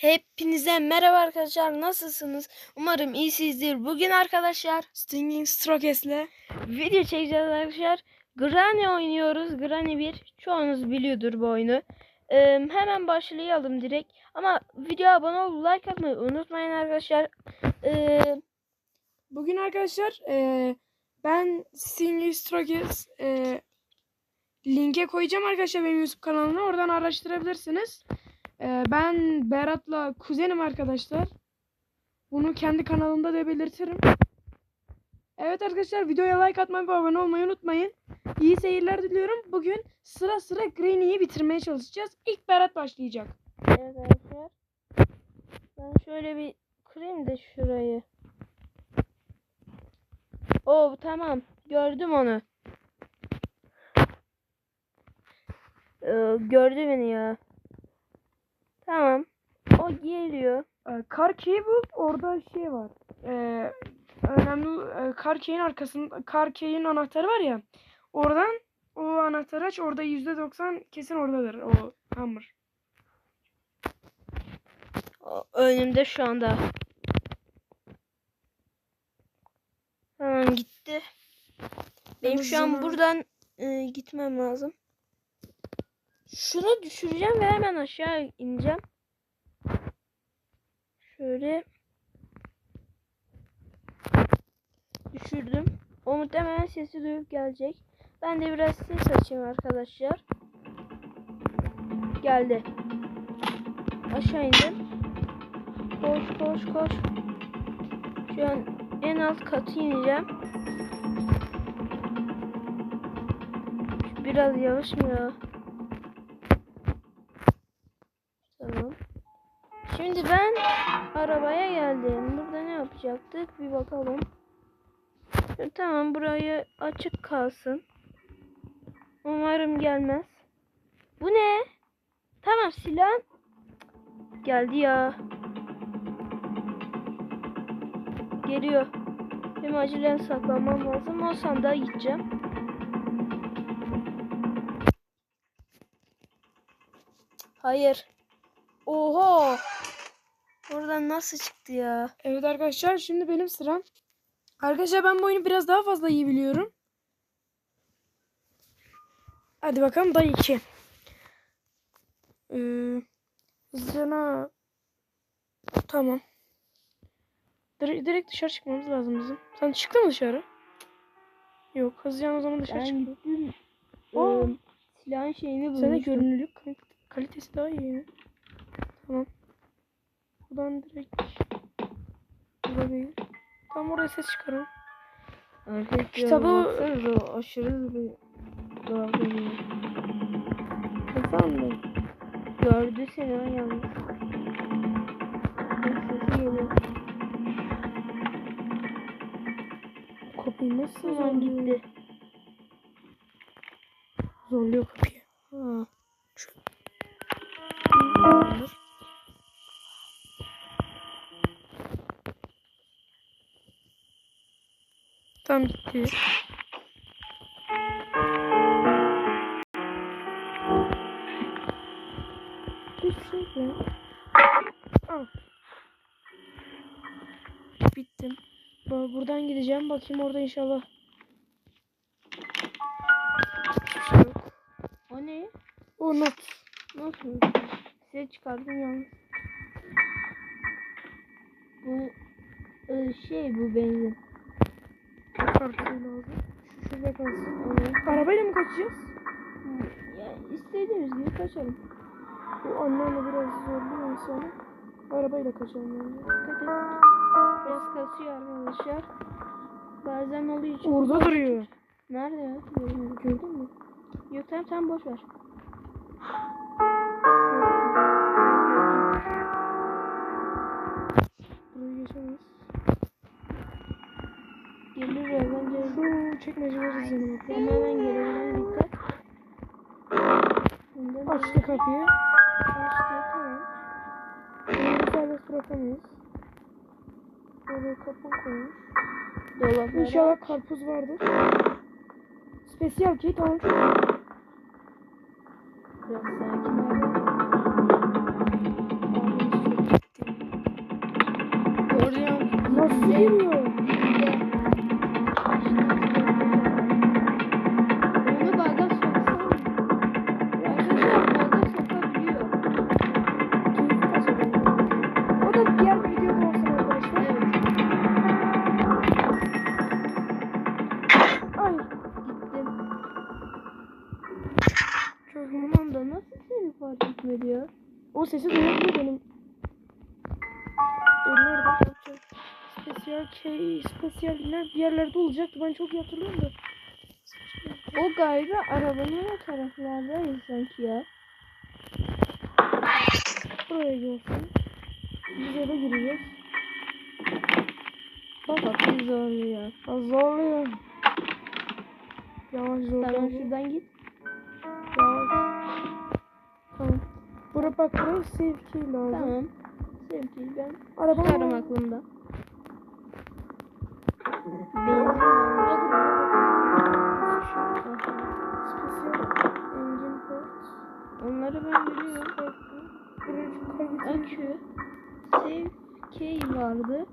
Hepinize merhaba arkadaşlar. Nasılsınız? Umarım iyisinizdir. Bugün arkadaşlar Stinging Strokes'le video çekeceğiz arkadaşlar. Granny oynuyoruz. Granny 1. Çoğunuz biliyordur bu oyunu. Ee, hemen başlayalım direkt. Ama videoya abone olup like atmayı unutmayın arkadaşlar. Ee, bugün arkadaşlar eee, ben Stinging Strokes eee, linke koyacağım arkadaşlar benim YouTube kanalına. Oradan araştırabilirsiniz. Eee, ben Berat'la kuzenim arkadaşlar. Bunu kendi kanalımda da belirtirim. Evet arkadaşlar videoya like atmayı ve abone olmayı unutmayın. İyi seyirler diliyorum. Bugün sıra sıra Granny'yi bitirmeye çalışacağız. İlk Berat başlayacak. evet arkadaşlar. Ben şöyle bir kırayım da şurayı. Oo tamam. Gördüm onu. Ee, gördü beni ya. Tamam. O geliyor. Ee, Car Cable orada şey var. Ee, önemli e, Car Key'in arkasında Car Key'in anahtarı var ya. Oradan o anahtarı aç. Orada %90 kesin oradadır o hammer. O önümde şu anda. Tamam gitti. Benim şu an buradan e, gitmem lazım. Şunu düşüreceğim ve hemen aşağı ineceğim. Şöyle düşürdüm. O muhtemelen sesi duyup gelecek. Ben de biraz ses açayım arkadaşlar. Geldi. Aşağı indim. Koş koş koş. Şu an en alt katı ineceğim. Biraz yavaş mı ya? Arabaya geldim. Burada ne yapacaktık? Bir bakalım. E, Tamam burayı açık kalsın. Umarım gelmez. Bu ne? Tamam silah. Geldi ya. Geliyor. Benim acilen saklanmam lazım. O sandığa gideceğim. Hayır. Oho. Oradan nasıl çıktı ya? Evet arkadaşlar şimdi benim sıram. Arkadaşlar ben bu oyunu biraz daha fazla iyi biliyorum. Hadi bakalım day 2. Ee, hızlıca Tamam. Direkt, direkt dışarı çıkmamız lazım bizim. Sen çıktın mı dışarı? Yok hızlıca o zaman dışarı Ben çık. gittim. Oo. Ee, silahın şeyini bulmuştum. Sana görünürlük kal- kalitesi daha iyi. Tamam. Buradan direkt değil. Tamam oraya ses çıkaralım. Arkadaşlar Kitabı- baksanıza, aşırı davranıyor. Nasıl anladın? Gördü seni ha yalnız. Sesi geliyor. Kapıyı nasıl zorluyor? gitti. Zorluyor kapıyı. Tam gitti. Al. Bittim. Buradan gideceğim. Bakayım orada inşallah. Şey. O ne? O not. Nasıl? Size çıkardım yalnız. Bu e, şey bu benzin. Kartı lazım. Şu şurada kalsın. Arabayla mı kaçacağız? Ya istediğimiz gibi kaçalım. Bu annemle biraz zorluyor insanı. Arabayla kaçalım yani. Dikkat et. Biraz kasıyor arkadaşlar. Bazen oluyor çünkü. Orada duruyor. Nerede ya? Gördün mü? Yok tamam tamam boş ver. Burayı geçemeyiz. Gelir ya bence. Şu çekmeceleri izleyelim Ama hemen gelebilir dikkat. Açtı kapıyı. Açtı tamam. Bunu serbest bırakamayız. Oraya kapı koymuş. Dolaplara. İnşallah karpuz vardır. Spesiyal key tamam. Biraz sakin ol. Gitmedi ya. O sesi duyabiliyor benim. E, nerede? Spesiyel K, spesiyel ne bir yerlerde olacaktı. Ben çok iyi hatırlıyorum da. O galiba arabanın o taraflardaydı sanki ya. Buraya gelsin. Biz eve gireceğiz. Bak biz zorluyor. Zorluyor. Yavaş zorluyor. Tamam şuradan git. Bura bak buraya key lazım. Tamam. Sevgili ben Araba tutarım aklımda. Spesiyel. Onları ben biliyorum. Akü. Key vardı.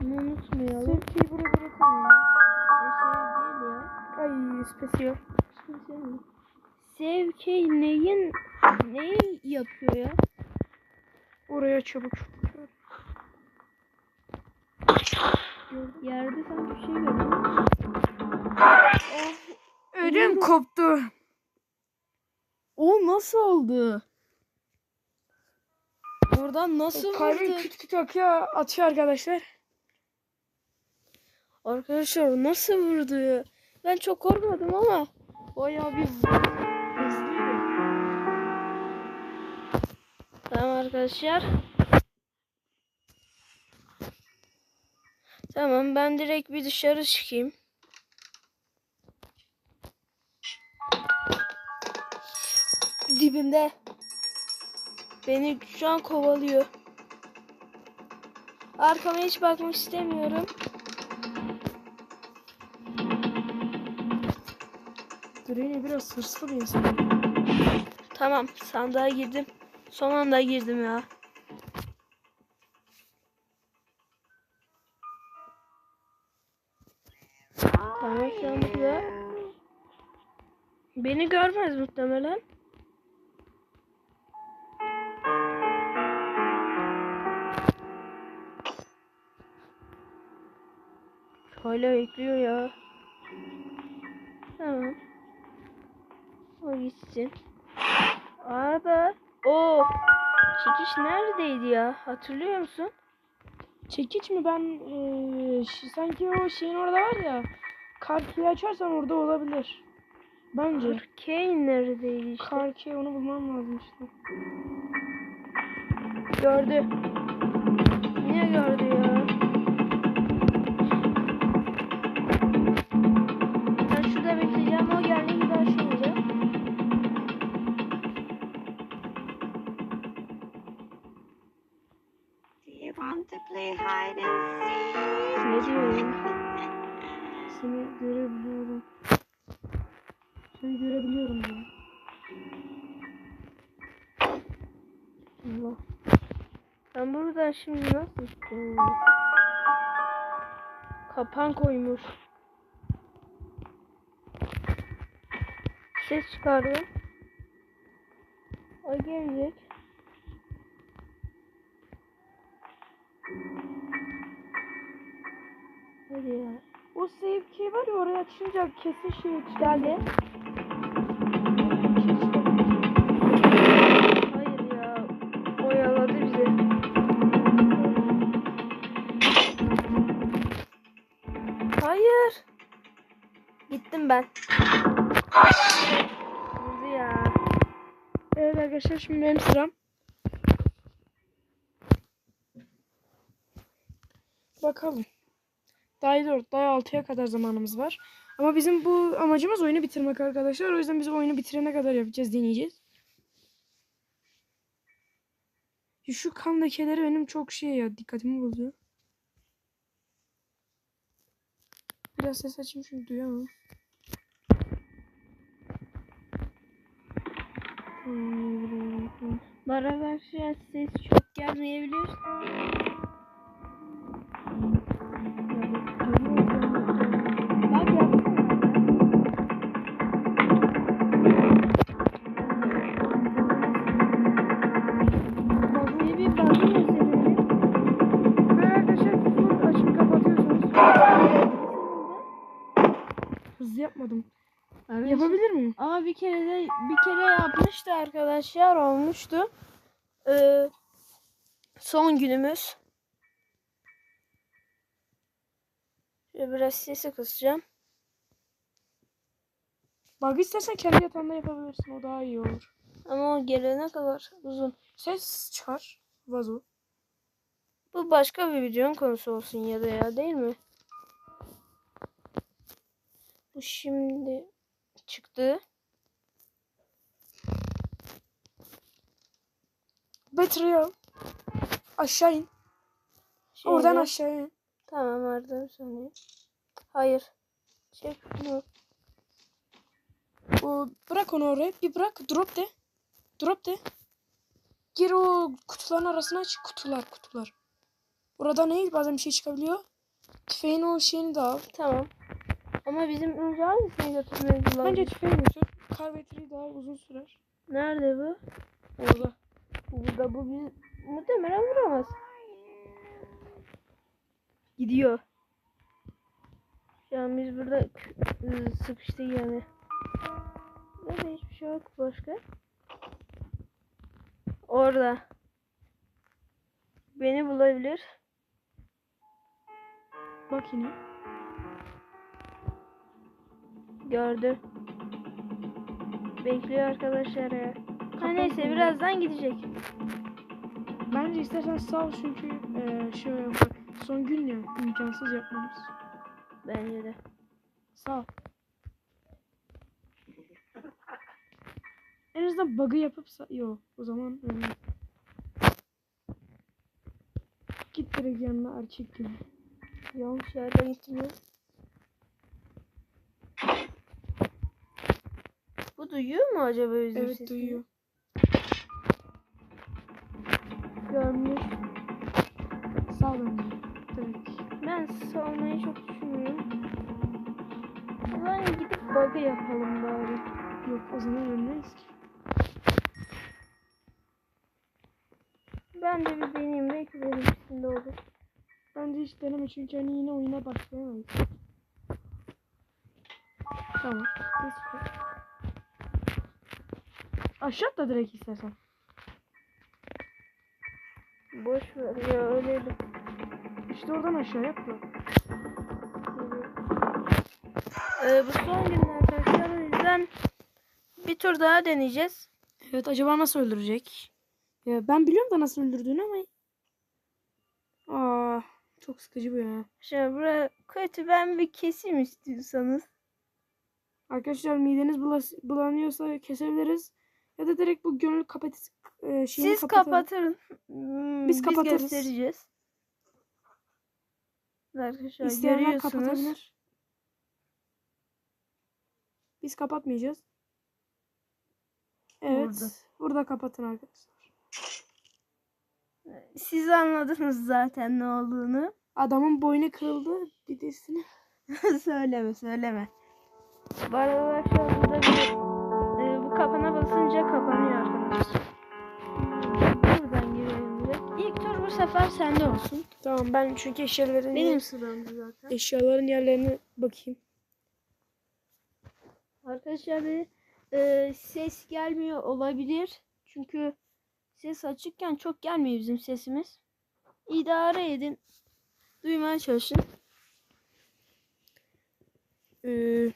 Bunu unutmayalım. Key buraya bırakalım. O save değil ya. Ay spesiyel. Şimdi mi? Key neyin neyi yapıyor ya? Oraya çabuk. Yerde sanki bir şey gördüm. Ödüm koptu. O nasıl oldu? Oradan nasıl Kalbim vurdu? küt küt akıyor, atıyor arkadaşlar. Arkadaşlar nasıl vurdu? Ben çok korkmadım ama bayağı bir vurdu. Arkadaşlar. Tamam ben direkt bir dışarı çıkayım. Dibimde. Beni şu an kovalıyor. Arkama hiç bakmak istemiyorum. Granny biraz hırslı bir insan. Tamam sandığa girdim. Son anda girdim ya. Beni görmez muhtemelen. Hala bekliyor ya. Tamam. O gitsin. Arda. O çekiş neredeydi ya? Hatırlıyor musun? Çekiç mi ben eee, ş- sanki o şeyin orada var ya. Karkiyi açarsan orada olabilir. Bence. Kane neredeydi işte? Karki onu bulmam lazım işte. Gördü. Niye gördü ya? You want to play hide and seek? Ne diyor ya? Seni görebiliyorum. Seni görebiliyorum ya. Allah. Ben buradan şimdi nasıl ya? Kapan koymuş. Ses çıkardım. O gelecek. O save key var ya oraya açınca kesin şey Geldi. Hayır ya. Oyaladı bizi. Hayır. Gittim ben. Vurdu ya. Evet arkadaşlar şimdi benim sıram. Bakalım. Daha 4, daha 6'ya kadar zamanımız var. Ama bizim bu amacımız oyunu bitirmek arkadaşlar. O yüzden biz oyunu bitirene kadar yapacağız, deneyeceğiz. Şu kan lekeleri benim çok şey ya, dikkatimi bozuyor. Biraz ses açayım çünkü duyamam. Bana karşı ses çok gelmeyebilir. Yapmıştı arkadaşlar olmuştu. Ee, son günümüz. Şöyle biraz sesi kısacağım. Bak istersen kendi yatağında yapabilirsin. O daha iyi olur. Ama o gelene kadar uzun. Ses çıkar. Vazo. Bu başka bir videonun konusu olsun ya da ya değil mi? Bu şimdi çıktı. Al. Aşağı in. Oradan Şeyde- aşağı in. Tamam Arda bir saniye. Hayır. Çek bunu. O, bırak onu oraya. Bir bırak. Drop de. Drop de. Gir o kutuların arasına aç. Kutular kutular. Orada ne? Bazen bir şey çıkabiliyor. Tüfeğin o şeyini de al. Tamam. Ama bizim önce hangisini lazım? Bence tüfeği götür. Kar daha uzun sürer. Nerede bu? Orada. Burada bu bir muhtemelen vuramaz. Gidiyor. Şu an biz burada sıkıştık yani. Burada hiçbir şey yok başka. Orada. Beni bulabilir. Bak yine. Gördü. Bekliyor arkadaşlar ya. Ha neyse birazdan gidecek. Bence istersen sağ ol çünkü eee şey yapar. Son gün ya. imkansız yapmamız. Bence de. Sağ ol. En azından bug'ı yapıp sa- Yo o zaman öyle. Git direkt yanına erkek gibi. Yanlış yerde gittim ya. Bu duyuyor mu acaba bizim Evet sesimizi? duyuyor. Bug'ı yapalım bari. Yok o zaman ölmeyiz ki. Ben de bir deneyeyim. Belki benim üstünde olur. Bence hiç deneme çünkü hani yine oyuna başlayamayız. Tamam. Çıkar. Aşağı atla direkt istersen. Boş ver ya öyleydi. İşte oradan aşağı atla. Ee, bu son gün arkadaşlar o yüzden bir tur daha deneyeceğiz. Evet acaba nasıl öldürecek? Ya ben biliyorum da nasıl öldürdüğünü ama Aa, çok sıkıcı bu ya. Şimdi buraya kötü ben bir keseyim istiyorsanız. Arkadaşlar mideniz bulanıyorsa kesebiliriz. Ya da direkt bu gönül kapat e, şeyini Siz kapatalım. kapatın. Hmm, Biz kapatırız. göstereceğiz. Arkadaşlar İsteyenler görüyorsunuz. kapatabilir. Biz kapatmayacağız. Evet. Burada. Burada, kapatın arkadaşlar. Siz anladınız zaten ne olduğunu. Adamın boynu kırıldı. Bir söyleme söyleme. Bu arada arkadaşlar burada bir e, bu kapana basınca kapanıyor arkadaşlar. Buradan girelim direkt. İlk tur bu sefer sende olsun. Tamam ben çünkü eşyaların Benim sıramdı zaten. eşyaların yerlerine bakayım. Arkadaşlar bir e, ses gelmiyor olabilir. Çünkü ses açıkken çok gelmiyor bizim sesimiz. İdare edin. Duymaya çalışın. Ee,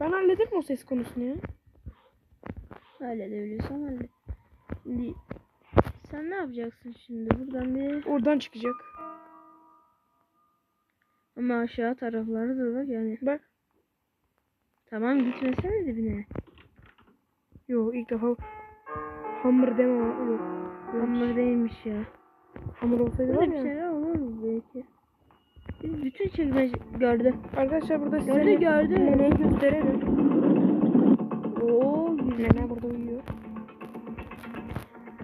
ben hallederim o ses konusunu ya. Halledebiliyorsan hallet. Şimdi sen ne yapacaksın şimdi? Buradan bir Oradan çıkacak. ama aşağı tarafları da bak yani. Bak. Tamam gitmesene dibine. Yok ilk defa hamur deme yok. Hamur değilmiş ya. Hamur olsaydı var Böyle bir ya. şeyler olur mu belki? Biz bütün çekmece gördü. Arkadaşlar burada size Gördü, ne- gördü. neneyi gösterelim. Oo güzel. Nene burada uyuyor.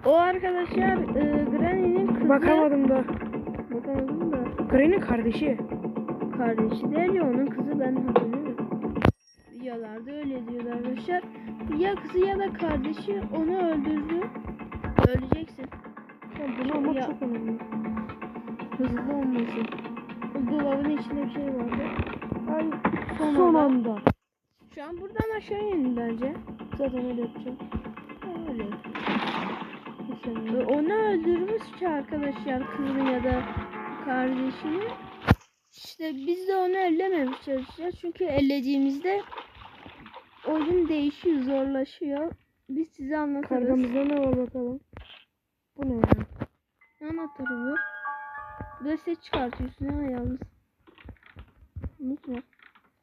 O arkadaşlar e, Granny'nin kızı. Bakamadım da. Bakamadım da. Granny kardeşi. Kardeşi değil ya onun kızı ben hatırlıyorum. Videolarda öyle diyordu arkadaşlar. Ya kızı ya da kardeşi onu öldürdü. Öleceksin. Ya bunu almak Ya. çok önemli. Hızlı olmasın. Dolabın içinde bir şey vardı. Ay Son son anda. Şu an buradan aşağı inin bence. Zaten öyle yapacağım. Öyle. Ee, Onu öldürmüş ki arkadaşlar kızını ya da kardeşini. İşte biz de onu ellememeye çalışacağız. Çünkü ellediğimizde oyun değişiyor, zorlaşıyor. Biz size anlatırız. Kargamızda ne var bakalım. Bu ne ya? Anahtarı bu. Bu da ses çıkartıyorsun ha yalnız. Unutma.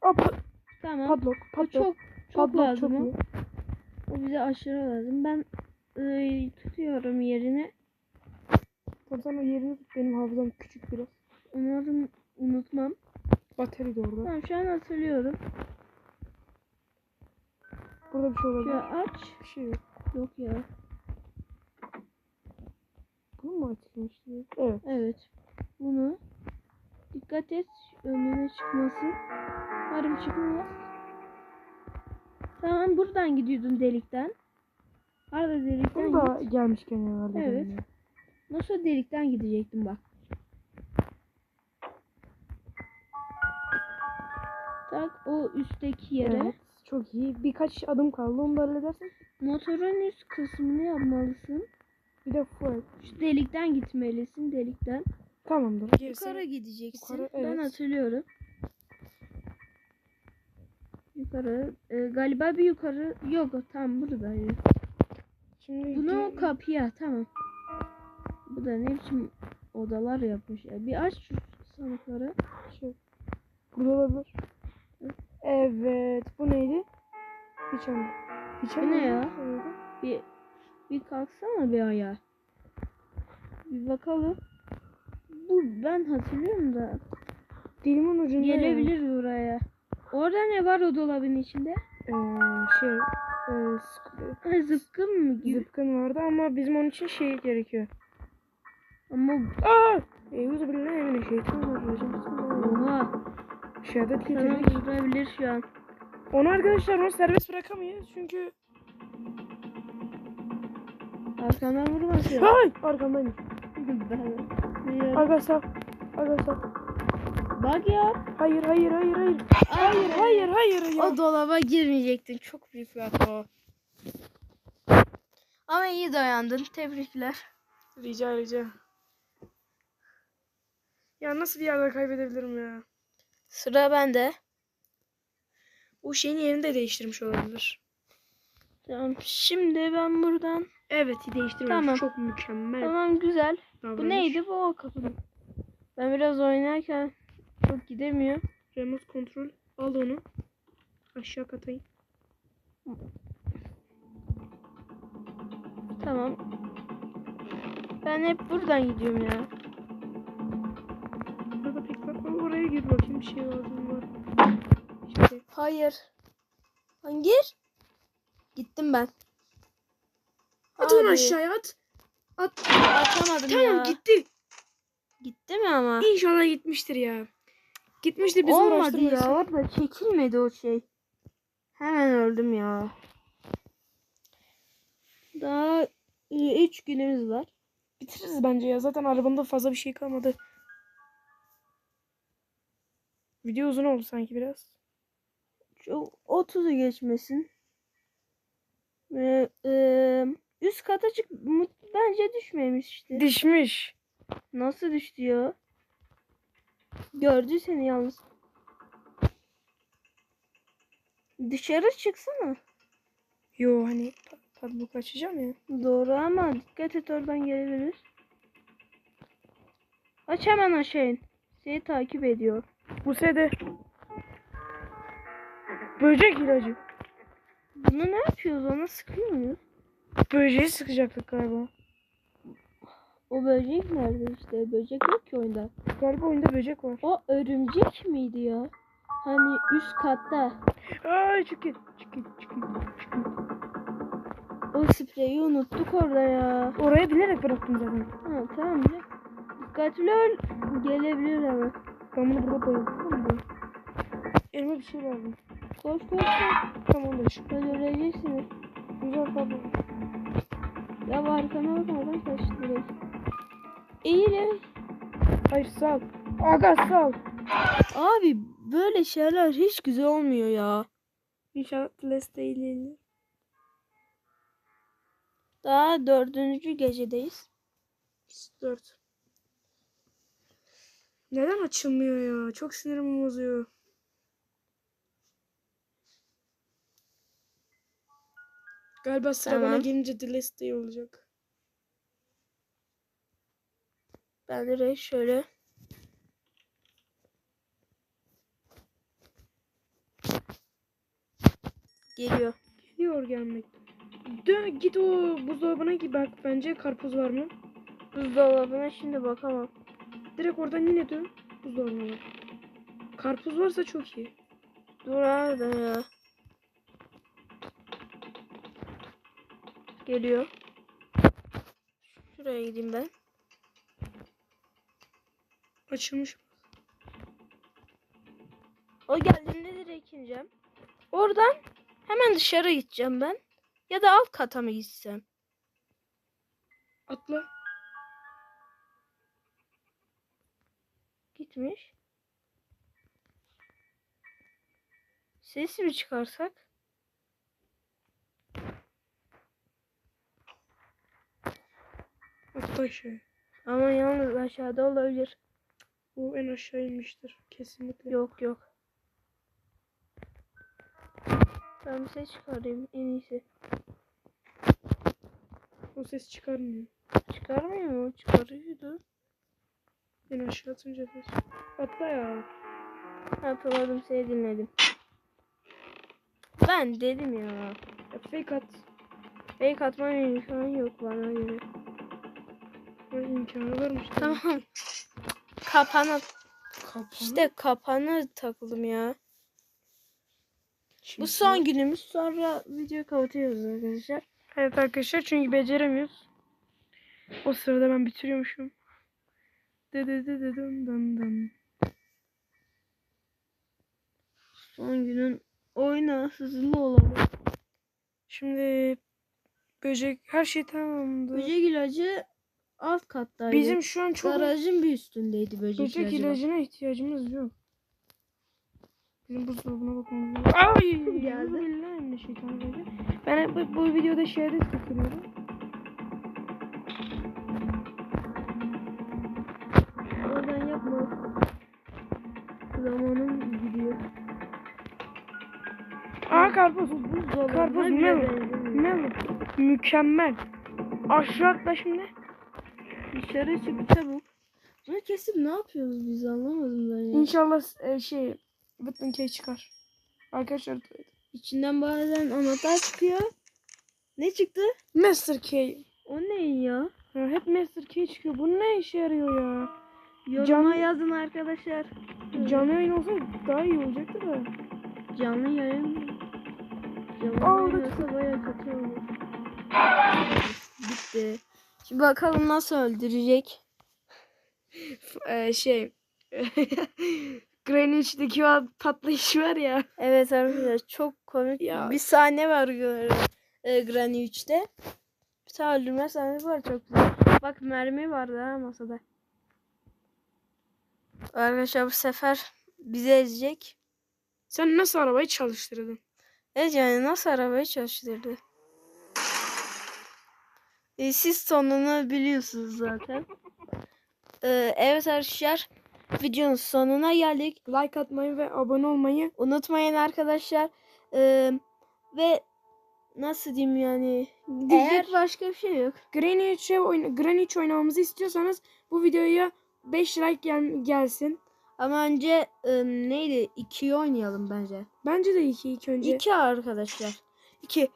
Pa- Tamam. padlock, padlock. çok çok padlock lazım. çok o. iyi. O bize aşırı lazım. Ben ıı, tutuyorum yerini. Buradan o yerini tut. Benim hafızam küçük biraz. Umarım unutmam. Bateri de orada. Tamam şu an hatırlıyorum. Burada bir şey olabilir. Şöyle aç. Bir şey yok. Yok ya. Bunu mu açılmıştı? Evet. Evet. Bunu dikkat et önüne çıkmasın. Umarım çıkmaz. Tamam buradan gidiyordun delikten. Arada delikten Bunu git. gelmişken herhalde. Evet. benim ya. Nasıl delikten gidecektim bak. Tak o üstteki yere. Evet. Çok iyi. Birkaç adım kaldı. Onu da halledersin. Motorun üst kısmını yapmalısın. Bir de fuel. Şu delikten gitmelisin delikten. Tamamdır. Yukarı gideceksin. Yukarı, Ben evet. hatırlıyorum. Yukarı. Ee, galiba bir yukarı. Yok tam buradaydı. Şimdi Bunu iki- kapıya tamam. Bu da ne biçim odalar yapmış ya. Bir aç şu sandıkları. Şey, burada olabilir. Evet. Bu neydi? Biçen Bu ne ya? Bir bir kalksana bir ayağa. Bir bakalım. Bu ben hatırlıyorum da. Dilimin ucunda. Gelebilir buraya. Orada ne var o dolabın içinde? Ee, şey. E, Ha, zıpkın mı gibi? zıpkın vardı ama bizim onun için şey gerekiyor. Ama Aa! Eyvuz billahi emine şeytan var. Oha. Şehadet Sana getirdik. vurabilir şu an. Onu arkadaşlar onu serbest bırakamayız çünkü Arkamdan vurmasın. Ay! Arkamdaymış. Ben- Arkadaşlar. Arkadaşlar. Bak ya. Hayır hayır hayır hayır. Hayır hayır hayır ya. O dolaba girmeyecektin. Çok büyük bir hata o. Ama iyi dayandın. Tebrikler. Rica rica. Ya nasıl bir yerde kaybedebilirim ya? Sıra bende. O şeyin yerini de değiştirmiş olabilir. Tamam. Şimdi ben buradan. Evet değiştirmemiş. Tamam. Çok mükemmel. Tamam güzel. davranış. Bu neydi bu o kapının? Ben biraz oynarken çok gidemiyor. Remote kontrol. Al onu. Aşağı katayım. Tamam. Ben hep buradan gidiyorum ya. Bir şey lazım var. İşte. Hayır. Lan gir. Gittim ben. At onu Abi, aşağıya at. At. Atamadım Tamam ya. gitti. Gitti mi ama? İnşallah gitmiştir ya. Gitmiştir biz Olmadı uğraştırmasın. ya. Orada çekilmedi o şey. Hemen öldüm ya. Daha 3 günümüz var. Bitiririz bence ya. Zaten arabamda fazla bir şey kalmadı. Video uzun oldu sanki biraz. Çok 30'u geçmesin. Ve, e, üst kata çık bence düşmemiş işte. Dişmiş. Nasıl düştü ya? Gördü seni yalnız. Dışarı çıksana. Yo hani padlock açacağım ya. Doğru ama dikkat et oradan gelebilir. Aç hemen aşağı in. Seni takip ediyor. Bu sede. Böcek ilacı. Bunu ne yapıyoruz? Ona sıkıyor muyuz? Böceği sıkacaktık galiba. O böcek nerede işte? Böcek yok ki oyunda. Galiba oyunda böcek var. O örümcek miydi ya? Hani üst katta. Ay çık git. Çık git. Çık git. Çık git. O spreyi unuttuk orada ya. Oraya bilerek bıraktım zaten. Ha tamam. Dikkatli ol. Gelebilir ama. Ben bunu burada bıraktım da. Elime bir şey lazım. Koş koş koş. Tamam da çık. Böyle öleceksiniz. Güzel padlock. Ya bu arkana bak kaçtı direkt. Eğil sağ ol. Aga sağ ol. Abi böyle şeyler hiç güzel olmuyor ya. İnşallah Last Day ile. Daha dördüncü gecedeyiz. 4. Neden açılmıyor ya? Çok sinirimi bozuyor. Galiba sıra bana Tamam. gelince The Last Day olacak. Ben direkt şöyle geliyor. Geliyor gelmekte. Dön git o buzdolabına git bak bence karpuz var mı? Buzdolabına şimdi bakamam. Direkt oradan yine dön buzdolabına bak. Karpuz varsa çok iyi. Dur nerede ya? Geliyor. Şuraya gideyim ben. Açılmış. O geldiğinde direkt ineceğim. Oradan hemen dışarı gideceğim ben. Ya da alt kata mı gitsem? Atla. Gitmiş. Ses mi çıkarsak? Atla aşağı. Ama yalnız aşağıda olabilir. O en aşağı inmiştir. Kesinlikle. Yok yok. Ben bir ses çıkarayım en iyisi. O ses çıkarmıyor. Çıkarmıyor mu? Çıkarıyordu. En aşağı atınca ses. Atla ya. Hatırladım seni dinledim. Ben dedim ya. ya fake at. Fake atmanın imkanı yok bana göre. Ha, imkanı varmış. Tamam. Kapana. Kapan. İşte kapana takıldım ya. Şimdi Bu son günümüz. Sonra video kapatıyoruz arkadaşlar. Evet arkadaşlar çünkü beceremiyoruz. O sırada ben bitiriyormuşum. Son günün oyna hızlı olalım. Şimdi böcek her şey tamamdı. Böcek ilacı alt kattaydı. Bizim şu an çok garajın bir üstündeydi böcek, böcek ilacı. ilacına ihtiyacımız yok. Bizim buzdolabına bakmamız lazım. Ay Geldi. Ben bu, bu videoda şehirde sıkılıyorum. Zamanım gidiyor. Aa karpuz. Buzdolabına Karpuz ne bu? Ne bu? Mükemmel. Aşağı atla şimdi. Dışarı çık çabuk. Bunu kesip ne yapıyoruz biz anlamadım ben ya. İnşallah e, şey Vıttın Key çıkar. Arkadaşlar İçinden bazen anahtar çıkıyor. Ne çıktı? Master Key. O ne ya? Ya hep Master Key çıkıyor. Bu ne işe yarıyor ya? Yoruma Canlı- yazın arkadaşlar. Canlı yayın olsa daha iyi olacaktı da. Canlı yayın. Canlı Aldık. yayın olsa baya kötü olur. Bitti. Şimdi bakalım nasıl öldürecek. F- e, şey Greenwich'teki o patlayışı var ya. Evet arkadaşlar çok komik Ya. bir sahne var gö- e, Granny 3'te. Bir tane öldürme sahnesi var çok güzel. Bak mermi vardı ha masada. Arkadaşlar bu sefer bizi ezecek. Sen nasıl arabayı çalıştırdın? Evet yani nasıl arabayı çalıştırdı? E, siz sonunu biliyorsunuz zaten. E, evet arkadaşlar videonun sonuna geldik. Like atmayı ve abone olmayı Unutmayın arkadaşlar. E, ve nasıl diyeyim yani diyecek Eğer- başka bir şey yok. Greenwich'e oyna Greenwich oynamamızı istiyorsanız bu videoya 5 like gel- gelsin. Ama önce e, neydi? 2'yi oynayalım bence. Bence de 2 ilk önce. 2 arkadaşlar. 2.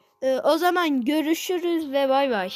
o zaman görüşürüz ve bay bay.